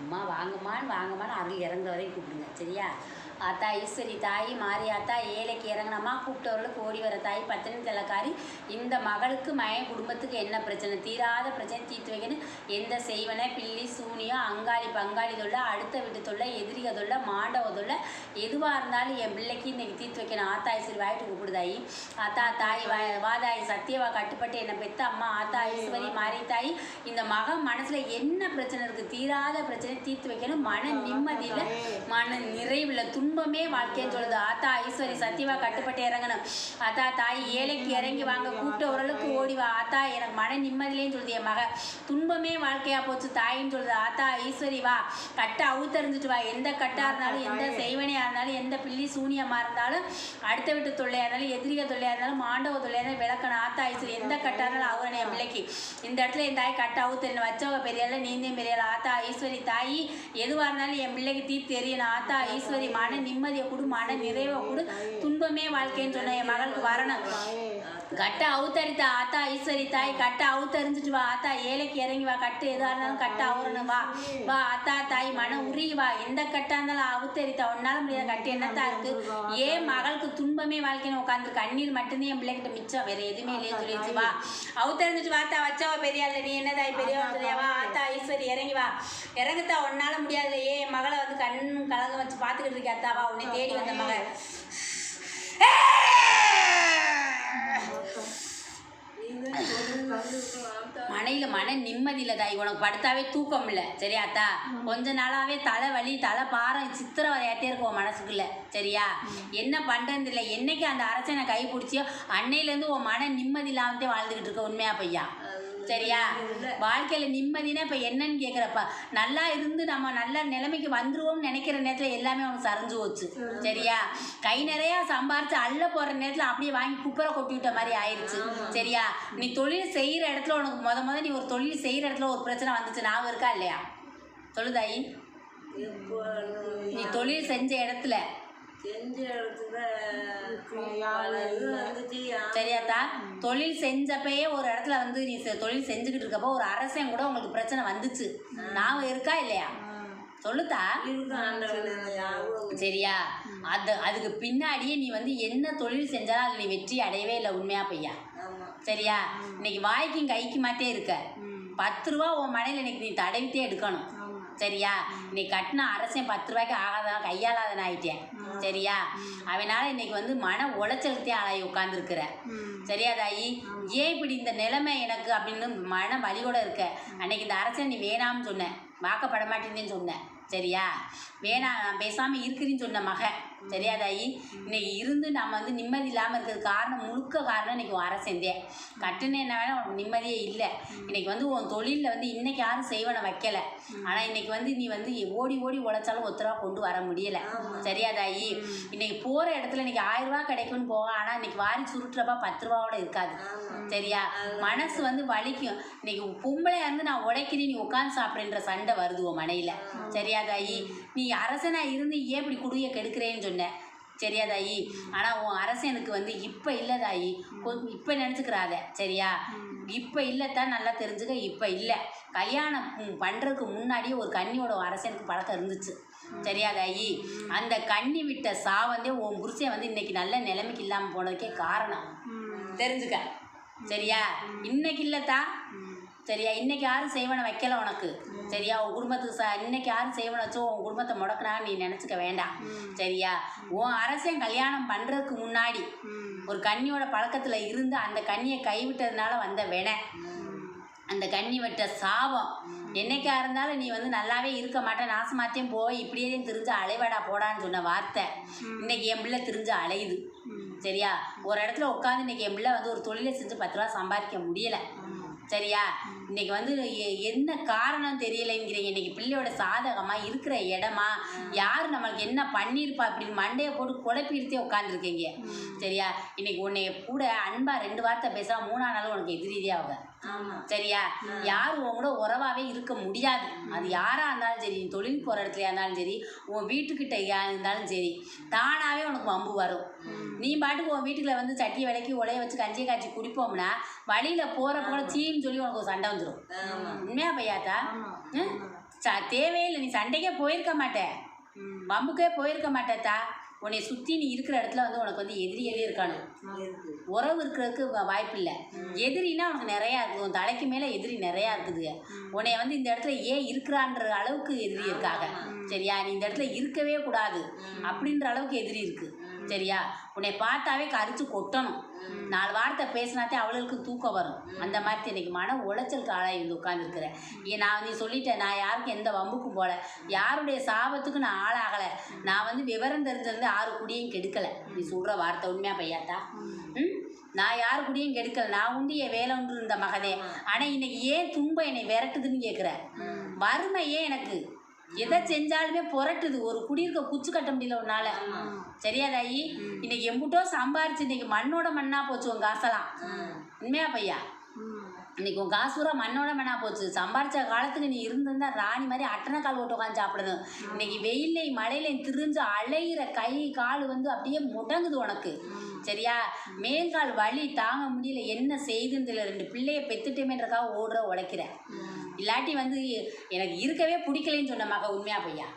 அம்மா வாங்கம்மான்னு வாங்கம்மான்னு அருள் இறங்குற வரையும் கூப்பிடுங்க. சரியா? ஆத்தா ஈஸ்வரி தாய் மாரியாத்தா ஏழைக்கு இறங்கினம்மா கூப்பிட்டவர்களுக்கு ஓடி வர தாய் பத்தினி தலைக்காரி இந்த மகளுக்கு மயன் குடும்பத்துக்கு என்ன பிரச்சனை? தீராத பிரச்சனை தீர்த்து வைக்கணும் எந்த செய்வனை பில்லி சூனியம் அங்காளி பங்காளி தொல்லை அடுத்த வீட்டு தொல்லை எதிரிக தொல்லை மாண்டவ தொல்லை எதுவாக இருந்தாலும் என் பிள்ளைக்கு இன்னைக்கு தீர்த்து வைக்கணும். ஆத்தா ஈஸ்வரி வாயிட்டு கூப்பிடுதாயி ஆத்தா தாய் வா வாதாயி சத்தியவா கட்டுப்பட்டு என்னை பெத்த அம்மா ஆத்தா ஈஸ்வரி மாரி தாய் இந்த மகன் மனசில் என்ன பிரச்சனை இருக்குது தீராத பிரச்சனை தீர்த்து வைக்கணும். மன நிம்மதியில மன நிறைவுல துன்பமே வாழ்க்கைன்னு சொல்லுது. ஆத்தா ஈஸ்வரி சத்தியவா கட்டுப்பட்டு இறங்கணும். ஆத்தா தாய் ஏழைக்கு இறங்கி வாங்க. கூப்பிட்ட ஓரளவுக்கு ஓடி வா. ஆத்தா எனக்கு மன நிம்மதியிலேன்னு சொல்லுது என் மக. துன்பமே வாழ்க்கையா போச்சு தாயின்னு சொல்லுது. ஆத்தா ஈஸ்வரி வா. கட்டை அவுத்தறிஞ்சிட்டு வா. எந்த கட்டா இருந்தாலும் எந்த செய்வனையா இருந்தாலும் எந்த பில்லி சூனியமா இருந்தாலும் அடுத்த வீட்டு தொல்லையா இருந்தாலும் எதிரிக தொல்லையா இருந்தாலும் மாண்டவ தொல்லையா இருந்தாலும் விளக்கணும். ஆத்தா ஈஸ்வரி எந்த கட்டா இருந்தாலும் அவரனை என் பிள்ளைக்கு. இந்த இடத்துல என் தாய் கட்ட அவுத்தறின வச்சவங்க பெரியால நீந்தேன் பெரியால ஆத்தா ஈஸ்வரி தாயி எதுவாக இருந்தாலும் என் பிள்ளைக்கு தீ தெரியணும். ஆத்தா ஈஸ்வரி மன நிம்மதியை கொடு மன நிறைவை கொடு. துன்பமே வாழ்க்கைன்னு சொன்ன என் மகளுக்கு வரணும். கட்ட அவுத்தரித்தா ஆத்தா ஈஸ்வரி தாய் கட்ட அவுத்தறிஞ்சிட்டு வா. ஆத்தா ஏழைக்கு இறங்கி வா. கட்டு எதா இருந்தாலும் கட்ட அவுறணும். வா. வா ஆத்தா தாய் மன உருகி வா. எந்த கட்டா இருந்தாலும் அவுத்தரித்தா உன்னால முடியாத கட்டு என்னத்தா இருக்கு? ஏன் மகளுக்கு துன்பமே வாழ்க்கைன்னு உட்காந்து கண்ணீர் மட்டும்தான் என் பிள்ளைகிட்ட மிச்சம்? வேற எதுவுமே இல்லைன்னு சொல்லிடுச்சு வா. அவுத்தறிஞ்சிட்டு வாத்தா வச்சவா பெரியாள் நீ என்ன தாய் பெரியவா சொல்லியா வா ஆத்தா ஈஸ்வரி இறங்கி வா. அத்தா உன்னால முடியாது ஏ என் மகளை வந்து கண் கலங்க வச்சு பார்த்துக்கிட்டு இருக்கே அத்தாவா உன்னை தேடி வந்த மக. மனையில் மன நிம்மதி தாய் உனக்கு படுத்தாவே தூக்கம் இல்லை சரியாத்தா கொஞ்ச நாளாவே தலை வலி தலை பாரம் சித்திரவதையாட்டே இருக்கும் உன் மனசுக்குள்ள. சரியா? என்ன பண்ணுறது இல்லை என்னைக்கு அந்த அரசனை கை பிடிச்சியோ அன்னையிலேருந்து உன் மன நிம்மதி இல்லாமத்தே வாழ்ந்துக்கிட்டு இருக்க உண்மையா பையா? சரியா? வாழ்க்கையில் நிம்மதினா இப்போ என்னன்னு கேட்குறப்ப நல்லா இருந்து நம்ம நல்ல நிலைமைக்கு வந்துருவோம்னு நினைக்கிற நேரத்தில் எல்லாமே உனக்கு சரிஞ்சு போச்சு. சரியா? கை நிறையா சம்பாரிச்சு அள்ள போகிற நேரத்தில் அப்படியே வாங்கி குப்பரை கொட்டி விட்ட மாதிரி ஆயிடுச்சு சரியா? நீ தொழில் செய்கிற இடத்துல உனக்கு முத முத நீ ஒரு தொழில் செய்கிற இடத்துல ஒரு பிரச்சனை வந்துச்சு. ஞாபகம் இருக்கா இல்லையா? சொல்லுதாயி. நீ தொழில் செஞ்ச இடத்துல சரியாத்தா தொழில் செஞ்சப்பயே ஒரு இடத்துல வந்து நீ செ- தொழில் செஞ்சுக்கிட்டு இருக்கப்போ ஒரு அரசன் கூட உங்களுக்கு பிரச்சனை வந்துச்சு. ஞாபகம் இருக்கா இல்லையா? சொல்லுத்தா. சரியா? அது அதுக்கு பின்னாடியே நீ வந்து என்ன தொழில் செஞ்சாலும் அதில் நீ வெற்றி அடையவே இல்லை உண்மையா பையா சரியா? இன்னைக்கு வாய்க்கும் கைக்கு மாட்டே இருக்க. பத்து ரூபா உன் மனையில் இன்னைக்கு நீ தடவிட்டே எடுக்கணும். சரியா? நீ கட்டின அரசன் பத்து ரூபாய்க்கு ஆகாதான் கையாளாதன் ஆயிட்டேன் சரியா? அவனால இன்னைக்கு வந்து மன உளைச்சலுக்கே ஆளாகி உட்காந்துருக்குற சரியா தாயி? ஏன் இப்படி இந்த நிலைமை எனக்கு அப்படின்னு மன வலியோட இருக்க? அன்னைக்கு இந்த அரசன் நீ வேணாம்னு சொன்ன. வாக்கப்பட மாட்டேன்னு சொன்னேன் சரியா? வேணாம் நான் பேசாமல் இருக்கிறின்னு சொன்ன மக சரியா தாயி இன்னைக்கு இருந்து நம்ம வந்து நிம்மதி இல்லாமல் இருக்கிறது காரணம் முழுக்க காரணம் இன்னைக்கு உன் அரசந்தே. கட்டுன என்ன வேணா உனக்கு நிம்மதியே இல்லை. இன்னைக்கு வந்து உன் தொழிலில் வந்து இன்னைக்கு யாரும் செய்வனை வைக்கல. ஆனால் இன்னைக்கு வந்து நீ வந்து ஓடி ஓடி உழைச்சாலும் ஒத்தரவா கொண்டு வர முடியல. சரியா தாயி இன்னைக்கு போகிற இடத்துல இன்னைக்கு ஆயிரம் ரூபா கிடைக்கும்னு போக ஆனால் இன்னைக்கு வாரி சுருட்டுறப்ப பத்து ரூபாவோட இருக்காது சரியா? மனசு வந்து வலிக்கும். இன்னைக்கு பொம்பளையா இருந்து நான் உழைக்கிறேன் நீ உட்காந்து சாப்பிடுன்ற சண்டை வருது உன் மனையில. சரியா தாயி நீ அரசனா இருந்து ஏன் இப்படி குடிய கெடுக்கிறேன்னு சொன்ன? சரியா தாயி. ஆனால் உன் அரசனுக்கு வந்து இப்போ இல்லை தாயி. இப்போ நினச்சிக்கிறாத. சரியா? இப்போ இல்லைத்தான் நல்லா தெரிஞ்சுக்க இப்போ இல்லை. கல்யாணம் ம், பண்றதுக்கு முன்னாடியே ஒரு கன்னியோட அரசனுக்கு பழக்கம் இருந்துச்சு. சரியா தாயி? அந்த கன்னி விட்ட சாவந்தே உன் புருஷன் வந்து இன்னைக்கு நல்ல நிலைமைக்கு இல்லாமல் போனதுக்கே காரணம். தெரிஞ்சுக்க. சரியா? இன்னைக்கு இல்லத்தா. சரியா? இன்னைக்கு யாரும் செய்வனை வைக்கல உனக்கு. சரியா? உன் குடும்பத்துக்கு ச இன்னைக்கு யாரும் செய்வனை வச்சோ உன் குடும்பத்தை முடக்கினா நீ நினச்சிக்க வேண்டாம். சரியா? உன் அரசன் கல்யாணம் பண்ணுறதுக்கு முன்னாடி ஒரு கன்னியோட பழக்கத்தில் இருந்து அந்த கன்னியை கைவிட்டதுனால வந்த வெனை. அந்த கன்னி வெட்ட சாபம். என்னைக்கா இருந்தாலும் நீ வந்து நல்லாவே இருக்க மாட்ட. நாசமாத்தையும் போய் இப்படியே திரிஞ்சு அலைவாடா போடான்னு சொன்ன வார்த்தை. இன்னைக்கு என் பிள்ளை திரிஞ்சு அலையுது. சரியா? ஒரு இடத்துல உட்காந்து இன்னைக்கு என் பிள்ளை வந்து ஒரு தொழிலை செஞ்சு பத்து ரூபா சம்பாதிக்க முடியல. சரியா? இன்னைக்கு வந்து என்ன காரணம் தெரியலைங்கிறீங்க. இன்னைக்கு பிள்ளையோட சாதகமா இருக்கிற இடமா? யார் நம்மளுக்கு என்ன பண்ணியிருப்பா அப்படின்னு மண்டையை போட்டு குழப்பிடுத்தே உட்காந்துருக்கீங்க சரியா? இன்னைக்கு உன்னை கூட அன்பா ரெண்டு வார்த்தை பேச மூணா நாள் உனக்கு எதிரியாக ஆமா. சரியா? யாரும் உன் கூட உறவாவே இருக்க முடியாது. அது யாரா இருந்தாலும் சரி நீ தொழில் போற இடத்துலயா இருந்தாலும் சரி உன் வீட்டுக்கிட்ட இருந்தாலும் சரி தானாவே உனக்கு வம்பு வரும். நீ பாட்டுக்கு உன் வீட்டுக்குள்ள வந்து சட்டியை விளக்கி உலைய வச்சு கஞ்சியை காய்ச்சி குடிப்போம்னா வழியில போற போல சீன்னு சொல்லி உனக்கு ஒரு சண்டை வந்துடும் உண்மையா பையாத்தா? தேவையில்லை. நீ சண்டைக்கே போயிருக்க மாட்டே. வம்புக்கே போயிருக்க மாட்டேத்தா உன்னை சுற்றி நீ இருக்கிற இடத்துல வந்து உனக்கு வந்து எதிரியே இருக்கானு. இருக்கு. உறவு இருக்கிறதுக்கு வ- வாய்ப்பில்லை. எதிரினா உனக்கு நிறையா இருக்குது உன் தலைக்கு மேலே எதிரி நிறையா இருக்குதுங்க உன்னைய வந்து இந்த இடத்துல ஏன் இருக்கிறான்ற அளவுக்கு எதிரி இருக்காங்க. சரியா? நீ இந்த இடத்துல இருக்கவே கூடாது. அப்படின்ற அளவுக்கு எதிரி இருக்கு. சரியா? உன்னை பார்த்தாவே கரிச்சு கொட்டணும். நாலு வார்த்தை பேசினாத்தே அவளுக்கு தூக்கம் வரும். அந்த மாதிரி இன்னைக்கு மன உளைச்சலுக்கு ஆளாகி வந்து உட்காந்துருக்குறேன் ஏன் நான் நீ சொல்லிட்டேன் நான் யாருக்கும் எந்த வம்புக்கும் போல. யாருடைய சாபத்துக்கும் நான் ஆளாகலை. நான் வந்து விவரம் தெரிஞ்சிருந்து ஆறு குடியும் கெடுக்கலை. நீ சொல்கிற வார்த்தை உண்மையா பையாத்தா? ம்? நான் யாரு கூடயும் கெடுக்கல. நான் உண்டு என் வேலை உண்டு இருந்த மகனே. ஆனால் இன்னைக்கு ஏன் துன்பம் என்னை விரட்டுதுன்னு கேட்குற வறுமை ஏன் எனக்கு? எதை செஞ்சாலுமே புரட்டுது. ஒரு குடியிருக்க குச்சி கட்ட முடியல உன்னால. சரியா தாயி இன்னைக்கு எம்புட்டோ சம்பாரிச்சு இன்னைக்கு மண்ணோட மண்ணா போச்சு உன் காசெல்லாம். உண்மையா பையா? இன்னைக்கு உன் காசு பூரா மண்ணோட மண்ணா போச்சு. சம்பாரிச்ச காலத்துக்கு நீ இருந்திருந்தா ராணி மாதிரி அட்டனை கால் ஓட்டு உட்காந்து சாப்பிடணும். இன்னைக்கு வெயிலையும் மழையிலையும் திரிஞ்சு அலையிற கை கால் வந்து அப்படியே முடங்குது உனக்கு. சரியா? மேல்கால் வலி தாங்க முடியல. என்ன செய்துன்னு தெரியல. ரெண்டு பிள்ளைய பெத்துட்டேமேன்றக்காக ஓடுற உழைக்கிற. இல்லாட்டி வந்து எனக்கு இருக்கவே பிடிக்கலன்னு சொன்ன மக உண்மையா பையா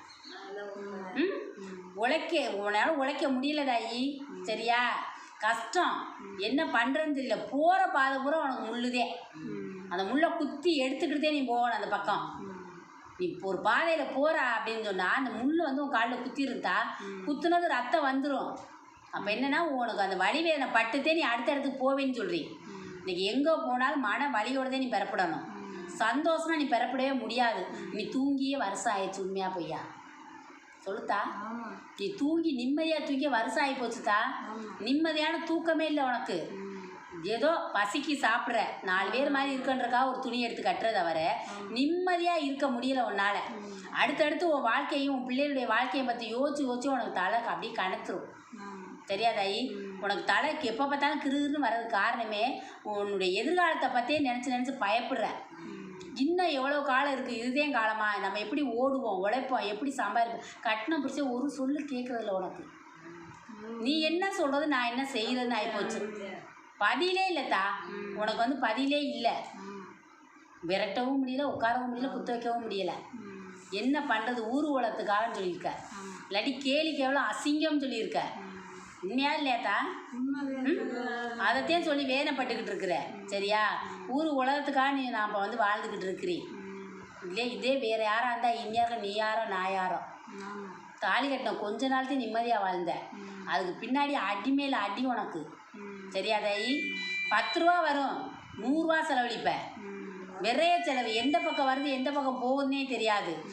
ம்? உழைக்க உன்னால் உழைக்க முடியல தாயி. சரியா? கஷ்டம். என்ன பண்ணுறதுன்னு தெரியல. போகிற பாதை பூரா உனக்கு முள்ளுதே. அந்த முள்ளை குத்தி எடுத்துக்கிட்டே நீ போகணும் அந்த பக்கம். நீ ஒரு பாதையில் போகிற அப்படின்னு சொன்னால் அந்த முள் வந்து உன் காலில் குத்தி இருந்தா குத்துனது ரத்தம் வந்துடும் அப்போ என்னன்னா உனக்கு அந்த வலி வேதனை பட்டுத்தே நீ அடுத்த இடத்துக்கு போவேன்னு சொல்கிறீ இன்றைக்கி எங்கே போனாலும் மன வலியோடதே நீ பெறப்படணும். சந்தோஷமா நீ பெறப்படவே முடியாது. நீ தூங்கியே வருஷம் ஆயிடுச்சு உண்மையா பொய்யா. சொல்லுத்தா. நீ தூங்கி நிம்மதியாக தூங்கி வருஷம் ஆகி நிம்மதியான தூக்கமே இல்லை உனக்கு. ஏதோ பசிக்கு சாப்பிட்ற நாலு பேர் மாதிரி இருக்கன்றக்கா ஒரு துணி எடுத்து கட்டுறத தவிர நிம்மதியாக இருக்க முடியல உன்னால். அடுத்தடுத்து உன் வாழ்க்கையும் உன் பிள்ளைகளுடைய வாழ்க்கையை பற்றி யோசிச்சு யோசிச்சு உனக்கு தலை அப்படியே கணத்துரும் தெரியாதாயி? உனக்கு தலைக்கு எப்போ பார்த்தாலும் கிருகிருன்னு வர்றதுக்கு காரணமே உன்னுடைய எதிர்காலத்தை பற்றியே நினச்சி நினச்சி பயப்படுற. இன்னும் எவ்வளோ காலம் இருக்குது இதுதே காலமா? நம்ம எப்படி ஓடுவோம்? உழைப்போம்? எப்படி சம்பாதிப்போம் கட்டணம் பிடிச்ச ஒரு சொல்லு கேட்குறதில்ல உனக்கு. நீ என்ன சொல்கிறது நான் என்ன செய்கிறதுன்னு ஆகிப்போச்சு பதிலே இல்லைத்தா உனக்கு வந்து பதிலே இல்லை. விரட்டவும் முடியல உட்காரவும் முடியல குத்த வைக்கவும் முடியல. என்ன பண்ணுறது ஊர் உலகத்துக்காகன்னு சொல்லியிருக்க. இல்லாட்டி கேலிக்கு எவ்வளோ அசிங்கம்னு சொல்லியிருக்க. உண்மையா இல்லையாத்தா அதைத்தான் சொல்லி வேதனைப்பட்டுக்கிட்டு இருக்கிற. சரியா? ஊர் உலகத்துக்காக நீ நாம் வந்து வாழ்ந்துக்கிட்டு இருக்கிறீ. இல்லையே? இதே வேறு யாராக இருந்தால் இனியார நீ யாரோ நான் யாரோ தாலி கட்டின கொஞ்ச நாள்தான் நிம்மதியாக வாழ்ந்த. அதுக்கு பின்னாடி அடி மேல அடி உனக்கு. சரியா தாயி? பத்து ரூபா வரும். நூறுரூவா செலவழிப்ப. விரைய செலவு. எந்த பக்கம் வருது எந்த பக்கம் போகுதுன்னே தெரியாது.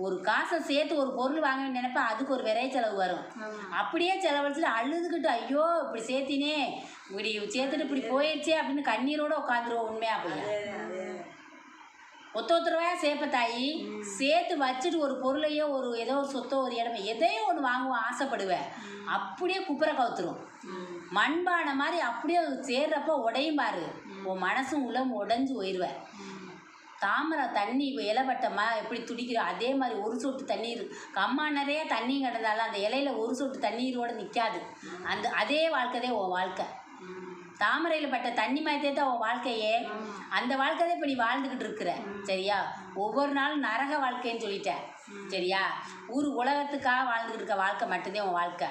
ஒரு காசை சேர்த்து ஒரு பொருள் வாங்கணும்னு நினைப்பேன் அதுக்கு ஒரு விரைய செலவு வரும். அப்படியே செலவழிச்சுட்டு அழுதுகிட்டு ஐயோ இப்படி சேர்த்தினே இப்படி சேர்த்துட்டு இப்படி போயிடுச்சே அப்படின்னு கண்ணீரோட உட்காந்துருவோம் உண்மையா அப்படியா ஒத்த ஒத்த ரூபாயா சேர்ப்ப தாயி? சேர்த்து வச்சுட்டு ஒரு பொருளையோ ஒரு ஏதோ ஒரு சொத்தோ ஒரு இடமே எதையோ ஒன்று வாங்குவோம் ஆசைப்படுவேன் அப்படியே குப்புற கவுத்துரும். மண்பானை மாதிரி அப்படியே சேர்றப்ப உடையும் பாரு. உன் மனசும் உளம் உடைஞ்சு போயிடுவேன் தாமரை தண்ணி இலைப்பட்டமா எப்படி துடிக்கிறோம் அதே மாதிரி ஒரு சொட்டு தண்ணீர். கம்மா நிறைய தண்ணி கிடந்தாலும் அந்த இலையில ஒரு சொட்டு தண்ணீரோட நிற்காது அந்த அதே வாழ்க்கைதே உன் வாழ்க்கை. தாமரையில் பட்ட தண்ணி மாதிரியே தான் உன் வாழ்க்கையே. அந்த வாழ்க்கை தான் இப்போ நீ வாழ்ந்துக்கிட்டு இருக்கிற. சரியா? ஒவ்வொரு நாளும் நரக வாழ்க்கைன்னு சொல்லிட்டேன். சரியா? ஊர் உலகத்துக்காக வாழ்ந்துக்கிட்டு இருக்க வாழ்க்கை மட்டும்தான் உன் வாழ்க்கை.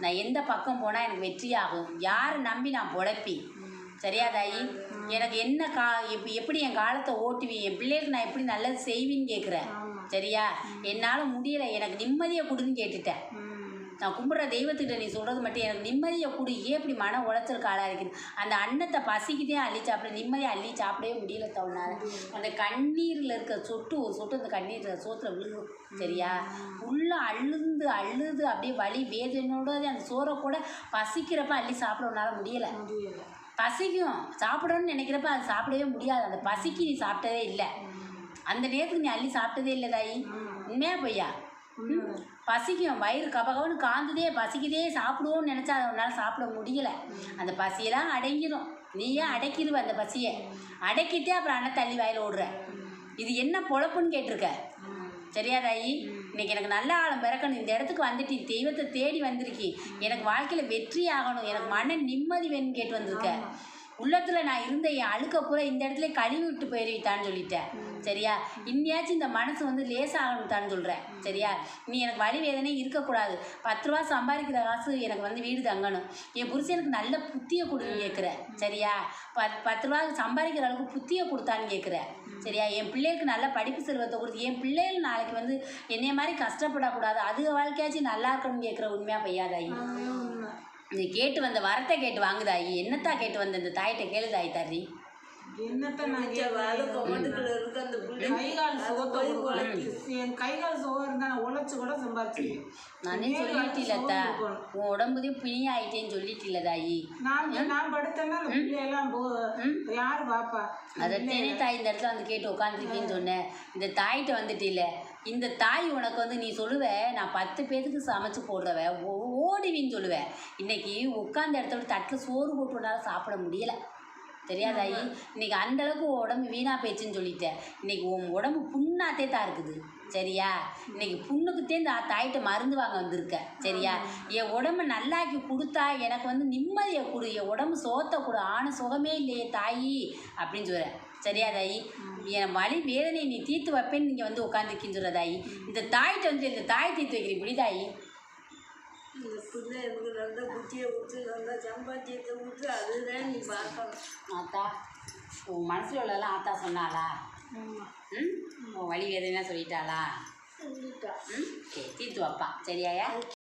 நான் எந்த பக்கம் போனால் எனக்கு வெற்றியாகும். யாரை நம்பி நான் பொழைப்பி? சரியா தாயி? எனக்கு என்ன கா எப்படி எப்படி என் காலத்தை ஓட்டுவி என் பிள்ளைகளுக்கு நான் எப்படி நல்லது செய்வின்னு கேட்குறேன் சரியா? என்னால் முடியலை. எனக்கு நிம்மதியை கொடுன்னு கேட்டுட்டேன். நான் கும்பிட்ற தெய்வத்துக்கிட்ட நீ சொல்கிறது மட்டும் எனக்கு நிம்மதியை கொடு. ஏன் இப்படி மன உளைச்சலுக்கு ஆளாக இருக்குது அந்த அன்னத்தை பசிக்குதே அள்ளி சாப்பிட. நிம்மதியை அள்ளி சாப்பிடவே முடியல தவணால அந்த கண்ணீரில் இருக்க சொட்டு ஒரு சொட்டு அந்த கண்ணீர் சோத்துல விழுகும் சரியா? உள்ள அழுந்து அழுது அப்படியே வலி வேதனையோட அந்த சோறை கூட பசிக்கிறப்ப அள்ளி சாப்பிட உன்னால முடியலை. பசிக்கும். சாப்பிடணும்னு நினைக்கிறப்ப அது சாப்பிடவே முடியாது. அந்த பசிக்கு நீ சாப்பிட்டதே இல்லை. அந்த நேரத்துக்கு நீ அள்ளி சாப்பிட்டதே இல்லை தாயி. உண்மையா பொய்யா? பசிக்கும். வயிறு கபகவனு காந்துதே பசிக்குதே சாப்பிடுவோம்னு நினச்சா அதை உன்னால் சாப்பிட முடியல. அந்த பசியெல்லாம் அடங்கிடும் நீயே அடக்கிடுவ அந்த பசியை. அடக்கிட்டே அப்புறம் அண்ணன் தள்ளி வாயில் ஓடுற. இது என்ன பொழப்புன்னு கேட்டிருக்க? சரியா தாயி? இன்னைக்கு எனக்கு நல்ல ஆழம் பிறக்கணும். இந்த இடத்துக்கு வந்துட்டு தெய்வத்தை தேடி வந்திருக்கி எனக்கு வாழ்க்கையில் வெற்றி ஆகணும். எனக்கு மன நிம்மதி வேணும்னு கேட்டு வந்திருக்க. உள்ளத்தில் நான் இருந்த என் அழுக்க பூரா இந்த இடத்துல கழுவி விட்டு போயிருவிட்டான்னு சொல்லிட்டேன். சரியா? இன்னியாச்சும் இந்த மனசு வந்து லேசாகணும்தான்னு சொல்கிறேன் சரியா? நீ எனக்கு வழி வேதனை இருக்கக்கூடாது. பத்து ரூபா சம்பாதிக்கிற காசு எனக்கு வந்து வீடு தங்கணும். என் புருஷனுக்கு நல்ல புத்தியை கொடுன்னு கேட்குற. சரியா? பத் பத்து ரூபா சம்பாதிக்கிற அளவுக்கு புத்தியை கொடுத்தான்னு கேட்குற. சரியா? என் பிள்ளைகளுக்கு நல்ல படிப்பு செல்வத்தை கொடுத்து என் பிள்ளைகள் நாளைக்கு வந்து என்னைய மாதிரி கஷ்டப்படக்கூடாது. அது வாழ்க்கையாச்சும் நல்லா இருக்கணும்னு கேட்குற உண்மையாக பையாதாயி கேட்டு வந்த வரத்தை கேட்டு வாங்குதாயி என்னத்தா கேட்டு வந்த இந்த தாயிட்ட கேளுதாயி தர்றி என்னத்த நான் இருக்க அந்த. என் சுகம் உழைச்சு கூட சம்பாதிச்சிருக்கேன் சொல்லிட்டில்லத்தா உன் உடம்புதே பிணிய ஆயிட்டேன்னு தாயி நான் நான் படுத்தேன்னா அந்த பிள்ளையெல்லாம் போ யாரு பாப்பா? அதை தேனே தாய் இந்த இடத்துல வந்து கேட்டு உட்காந்துருக்கேன்னு சொன்னேன். இந்த தாயிட்ட வந்துட்டு இல்லை. இந்த தாய் உனக்கு வந்து நீ சொல்லுவ நான் பத்து பேத்துக்கு சமைச்சு போடுறவ. ஓடுவின்னு சொல்லுவ. இன்னைக்கு உட்காந்த இடத்துல விட்டு தட்டில் சோறு போட்டு உன்னால சாப்பிட முடியல. தெரியாதாயி? இன்னைக்கு அந்தளவுக்கு உன் உடம்பு வீணா போயிடுச்சுன்னு சொல்லிட்டேன். இன்னைக்கு உன் உடம்பு புண்ணாத்தே தான் இருக்குது. சரியா? இன்னைக்கு புண்ணுக்குத்தே இந்த தாயிட்ட மருந்து வாங்க வந்திருக்க. சரியா? என் உடம்பு நல்லாக்கி கொடுத்தா எனக்கு வந்து நிம்மதியை கொடு. என் உடம்பு சோத்த கொடு. ஆன சுகமே இல்லையே தாயி. அப்படின்னு சொல்கிறேன் சரியா தாயி என் வலி வேதனை நீ தீர்த்து வைப்பேன்னு நீங்கள் வந்து உட்காந்துருக்கின்னு சொல்கிற தாயி இந்த தாயிட்ட வந்து இந்த தாய் தீர்த்து வைக்கிறீங்க இப்படி தாயி பிள்ளை எனக்கு நல்ல புத்தியை கொடுத்து நல்ல சம்பாத்தியத்தை கொடுத்து அதுதான் நீ பார்க்கணும். ஆத்தா உன் மனசில் உள்ளதெல்லாம் ஆத்தா சொன்னாளா? ஆமா. ம்? உன் வலி வேதனை சொல்லிட்டாளா? சொல்லிட்டா. ம்? சரி தீர்த்து வைப்பா. சரியாயா?